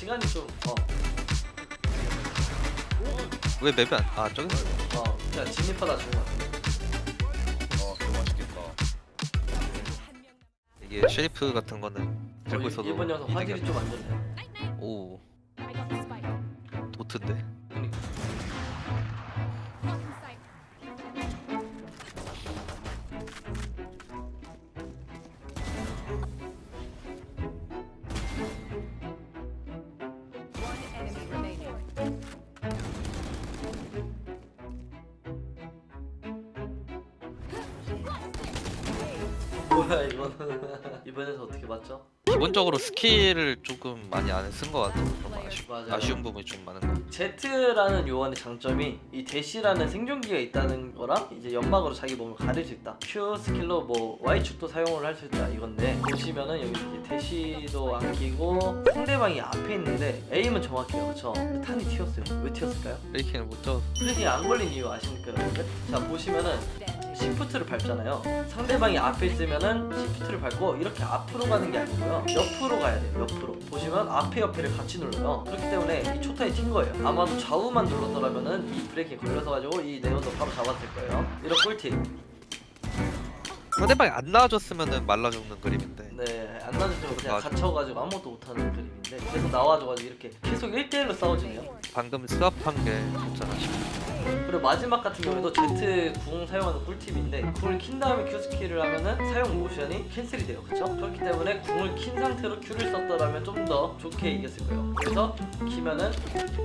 시간이 좀 어, 왜 맵이 안? 아 저기 어, 그냥 진입하다 죽은 것 같은데. 어, 그거 맛있겠다. 이게 쉐리프 같은 거는 들고 어, 있어도 이번 녀석 화질이 좀안 좋네요. 안- 오. 도트인데 뭐야 이거는 이번 녀석 어떻게 맞죠? 기본적으로 스킬을 조금 많이 안 쓴 것 같아서 좀 아쉬, 맞아요. 아쉬운 부분이 좀 많은 것 같아요 Z라는 요원의 장점이 이 대시라는 생존기가 있다는 거랑 이제 연막으로 자기 몸을 가릴 수 있다. Q 스킬로 뭐 Y축도 사용을 할 수 있다 이건데 보시면은 여기 이제 대시도 안 끼고 상대방이 앞에 있는데 에임은 정확해요. 그쵸? 근데 탄이 튀었어요. 왜 튀었을까요? 브레이킹을 못 잡아서 프레이 안 걸린 이유 아십니까 여러분들? 자 보시면은 시프트를 밟잖아요. 상대방이 앞에 있으면은 시프트를 밟고 이렇게 앞으로 가는 게 아니고요. 옆으로 가야 돼요. 옆으로. 보시면 앞에 옆에를 같이 눌러요. 그렇기 때문에 이 초타에 튄 거예요. 아마도 좌우만 눌렀더라면은 이 브레이크에 걸려서 가지고 이 네온도 바로 잡았을 거예요. 이런 꿀팁. 상대방이 안 나와줬으면 말라 죽는 그림인데 네, 안 나주면 그냥 맞아. 갇혀가지고 아무것도 못하는 그림인데 계속 나와줘가지고 이렇게 계속 1대1로 싸워지네요. 방금 스왑한 게 좋잖아 싶어 그리고 마지막 같은 경우에도 Z 궁 사용하는 꿀팁인데 궁을 킨 다음에 Q 스킬을 하면은 사용 모션이 캔슬이 돼요. 그쵸? 그렇기 때문에 궁을 킨 상태로 Q를 썼더라면 좀 더 좋게 이겼을 거예요. 그래서 키면은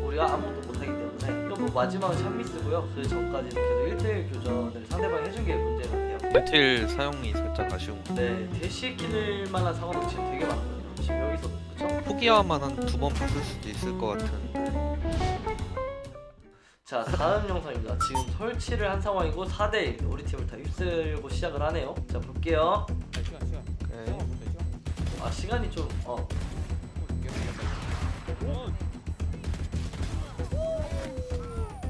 우리가 아무것도 못하기 때문에 이거 뭐 마지막은 찬미스고요. 그 전까지는 계속 1대1 교전을 상대방이 해준 게 문제 같아요. 멘틸 사용이 살짝 아쉬운 거 네 대시에 키를 만한 상황도 지금 되게 많거든요. 지금 여기서 그쵸? 포기하면 한두 번 봤을 수도 있을 것 같은 자 다음 영상입니다. 지금 설치를 한 상황이고 4대1 우리 팀을 다 휩쓸고 시작을 하네요. 자 볼게요. 네. 아 시간이 좀 어.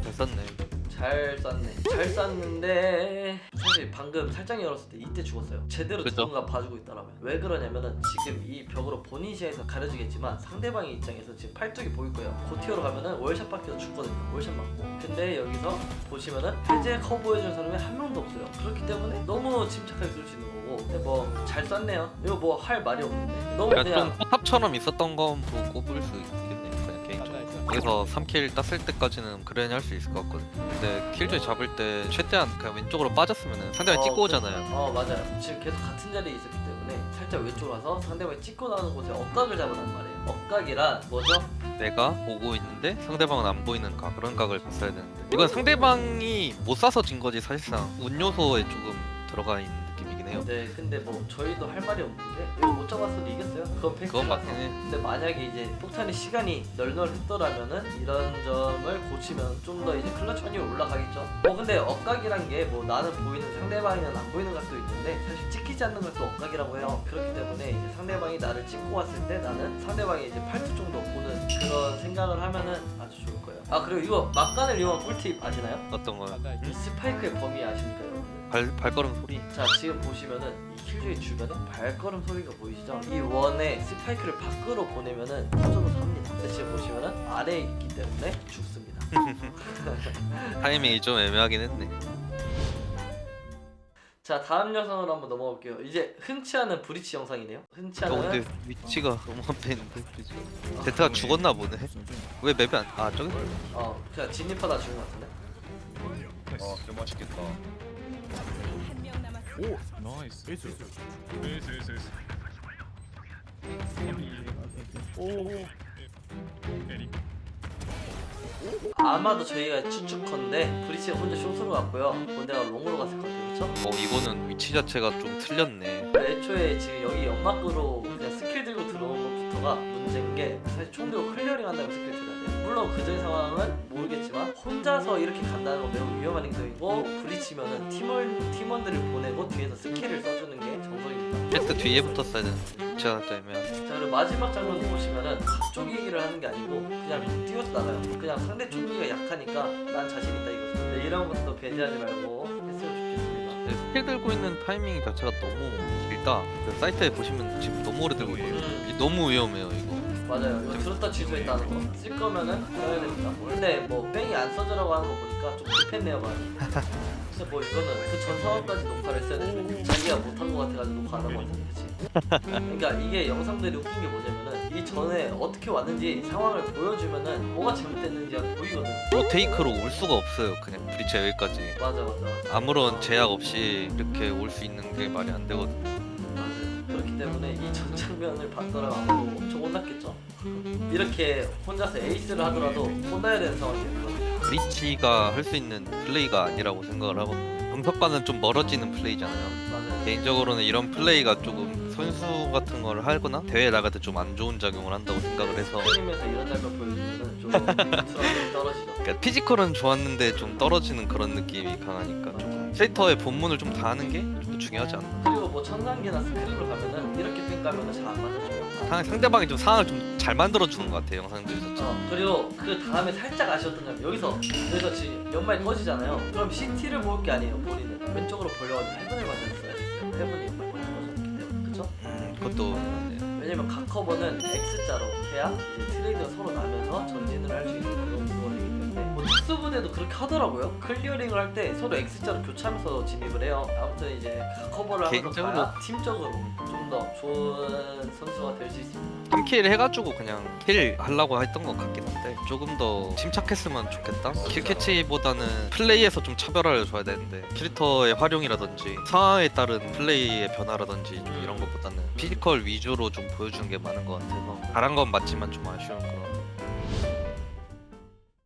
잘 썼네 잘 쐈네. 잘 쐈는데 사실 방금 살짝 열었을 때 이때 죽었어요. 제대로 그죠? 누군가 봐주고 있더라고요. 왜 그러냐면은 지금 이 벽으로 본인 시야에서 가려지겠지만 상대방의 입장에서 지금 팔뚝이 보일 거예요. 고티어로 가면은 월샷 밖에서 죽거든요. 월샷 맞고. 근데 여기서 보시면은 해제 커버해주는 사람이 한 명도 없어요. 그렇기 때문에 너무 침착하게 쏠 수 있는 거고. 근데 뭐잘 쐈네요. 이거 뭐 할 말이 없는데. 너무 그러니까 그냥 좀 포탑처럼 있었던 건 보고 꼽을 수 개인적으로 여기서 3킬 땄을 때까지는 그래야 할수 있을 것 같거든 근데 킬조이 잡을 때 최대한 그냥 왼쪽으로 빠졌으면 상대방이 어, 찍고 오잖아요 어 맞아요. 지금 계속 같은 자리에 있었기 때문에 살짝 왼쪽으로 와서 상대방이 찍고 나오는 곳에 억각을 잡으란 말이에요. 억각이란 뭐죠? 내가 보고 있는데 상대방은 안 보이는 각 그런 각을 봤어야 되는데 이건 상대방이 못 쏴서 진 거지 사실상 운 요소에 조금 들어가 있는 느낌이긴 해요 네, 근데 뭐 저희도 할 말이 없는데 이거 못 잡았어도 이겼어요. 그건 팩트. 그건 맞긴 해 근데 만약에 이제 폭탄의 시간이 널널했더라면은 이런 점을 고치면 좀 더 이제 클러치 확률이 올라가겠죠. 뭐 근데 억각이란 게 뭐 나는 보이는 상대방이는 안 보이는 각도 있는데 사실 찍히지 않는 것도 억각이라고 해요. 그렇기 때문에 이제 상대방이 나를 찍고 왔을 때 나는 상대방이 이제 팔뚝 정도 보는 그런 생각을 하면은 아주 좋을 거예요. 아 그리고 이거 막간을 이용한 꿀팁 아시나요? 어떤 거요? 이 스파이크의 범위 아십니까 여러분? 발, 발걸음 소리 자 지금 보시면은 이 킬조이 주변에 발걸음 소리가 보이시죠? 이 원에 스파이크를 밖으로 보내면은 터져서 삽니다. 근데 지금 보시면은 아래에 있기 때문에 죽습니다. 타이밍이 좀 애매하긴 했네 자 다음 영상으로 한번 넘어가 볼게요. 이제 흔치 않은 브리치 영상이네요. 흔치 어 않은 근데 위치가 너무 앞에 있는데 제트가 죽었나 보네 왜 맵이 안.. 아 저기? 어 그냥 진입하다 죽은 것 같은데. 어, 그거 맛있겠다. 오 나이스 에이스 슬슬 슬슬. 아마도 저희가 추측컨대 브리치가 혼자 쇼스로 갔고요. 본대가 롱으로 갔을 것 같아요. 그렇죠? 어 이거는 위치 자체가 좀 틀렸네 애초에 지금 여기 연막으로 그냥 스킬 들고 들어온 것부터가 문제인 게 사실 총 들고 클리어링 한다면 스킬 들어야 돼요. 물론 그전 상황은 모르겠지만 혼자서 이렇게 간다는 건 매우 위험한 행동이고 부딪히면은 팀원 팀원들을 보내고 뒤에서 스킬을 써주는 게 정석입니다. 제트 뒤에 붙었어야 되는데 위치가 살짝 애매하네 자 그리고 마지막 장면 보시면은 각쪽 얘기를 하는 게 아니고 그냥 뛰어서 나가요. 그냥 상대 총기가 약하니까 난 자신 있다 이거죠. 네, 이런 것도 배제하지 말고 했으면 좋겠습니다. 네, 킬 들고 있는 타이밍 자체가 너무 길다. 그 사이트에 보시면 지금 너무 오래 들고 있거든요. 음. 이게 너무 위험해요 이거. 맞아요. 이거 들었다 취소했다는 거. 쓸 거면은 써야 됩니다. 근데 뭐 뺑이 안 써주라고 하는 거 보니까 좀 급했네요, 많이. 그래서 뭐 이거는 그 전 상황까지 녹화를 했어야 되는데 자기가 못한 거 같아가지고 녹화 안 하고 왔잖아, 그치? 그러니까 이게 영상들이 웃긴 게 뭐냐면은 이 전에 어떻게 왔는지 상황을 보여주면은 뭐가 잘못됐는지가 보이거든. 또 테이크로 올 수가 없어요. 그냥 브리치 여기까지. 맞아, 맞아, 맞아. 아무런 제약 없이 이렇게 올 수 있는 게 말이 안 되거든. 맞아요. 때문에 이 전 장면을 봤더라고 엄청 혼났겠죠. 이렇게 혼자서 에이스를 하더라도 혼나야 되는 상황이었거든. 브리치가 할 수 있는 플레이가 아니라고 생각을 하거든요. 정석과는 좀 멀어지는 플레이잖아요. 맞아요. 개인적으로는 이런 플레이가 조금 선수 같은 걸 하거나 대회 나갈 때 좀 안 좋은 작용을 한다고 생각을 해서 게임에서 이런 장면 보여주면은 좀 떨어지죠. 그러니까 피지컬은 좋았는데 좀 떨어지는 그런 느낌이 강하니까 조금 캐릭터의 본문을 좀 다 하는 게 좀 더 중요하지 않나. 그리고 뭐 천상계나 스크림을 가면은 이렇게 삥 까면은 잘안 맞아줘요. 상- 상대방이 좀 상황을 좀 잘 만들어 주는 것 같아요 영상들 자체. 어, 그리고 그 다음에 살짝 아쉬웠던 점이 여기서 여기서 지금 연말이 터지잖아요. 그럼 CT를 볼게 아니에요. 본인은 왼쪽으로 벌려가지고 해븐을 맞았어야 됐어요. 해븐이 연말 터졌기 때문에 그쵸? 음, 그것도 맞네요. 왜냐면 각 커버는 X자로 해야 이제 트레이드가 서로 나면서 전진을 할 수 있는 그런 때문에 뭐 특수부대도 그렇게 하더라고요. 클리어링을 할 때 서로 X자로 교차하면서 진입을 해요. 아무튼 이제 각 커버를 하면서 개인적으로- 가야 팀적으로 좀 더 좋은 선수가 될 수 있습니다. 3킬 해가지고 그냥 킬 하려고 했던 것 같긴 한데 조금 더 침착했으면 좋겠다. 킬 캐치보다는 플레이에서 좀 차별화를 줘야 되는데 캐릭터의 활용이라든지 상황에 따른 플레이의 변화라든지 좀 이런 것보다는 피지컬 위주로 좀 보여주는 게 많은 것 같아서 잘한 건 맞지만 좀 아쉬운 그런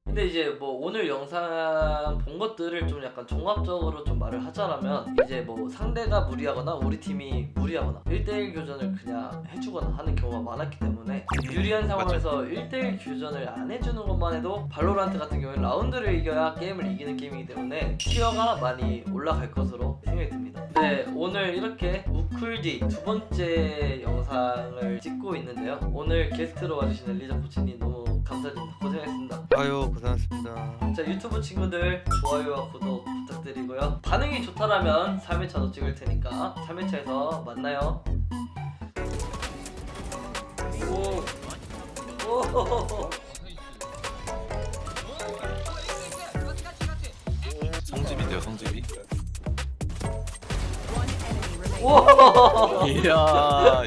근데 이제 뭐 오늘 영상 본 것들을 좀 약간 종합적으로 좀 말을 하자라면 이제 뭐 상대가 무리하거나 우리 팀이 무리하거나 1대1 교전을 그냥 해주거나 하는 경우가 많았기 때문에 유리한 상황에서 1대1 교전을 안 해주는 것만 해도 발로란트 같은 경우에 라운드를 이겨야 게임을 이기는 게임이기 때문에 티어가 많이 올라갈 것으로 생각이 듭니다. 네 오늘 이렇게 우쿨디 두 번째 영상을 찍고 있는데요. 오늘 게스트로 와주신 리자 코치님 너무 감사드립니다. 고생했습니다. 아유 고생하셨습니다 자 유튜브 친구들 좋아요와 구독 부탁드리고요 반응이 좋다라면 3회차도 찍을 테니까 3회차에서 만나요 오. 오. 성집인데요 성집이. 오. 이야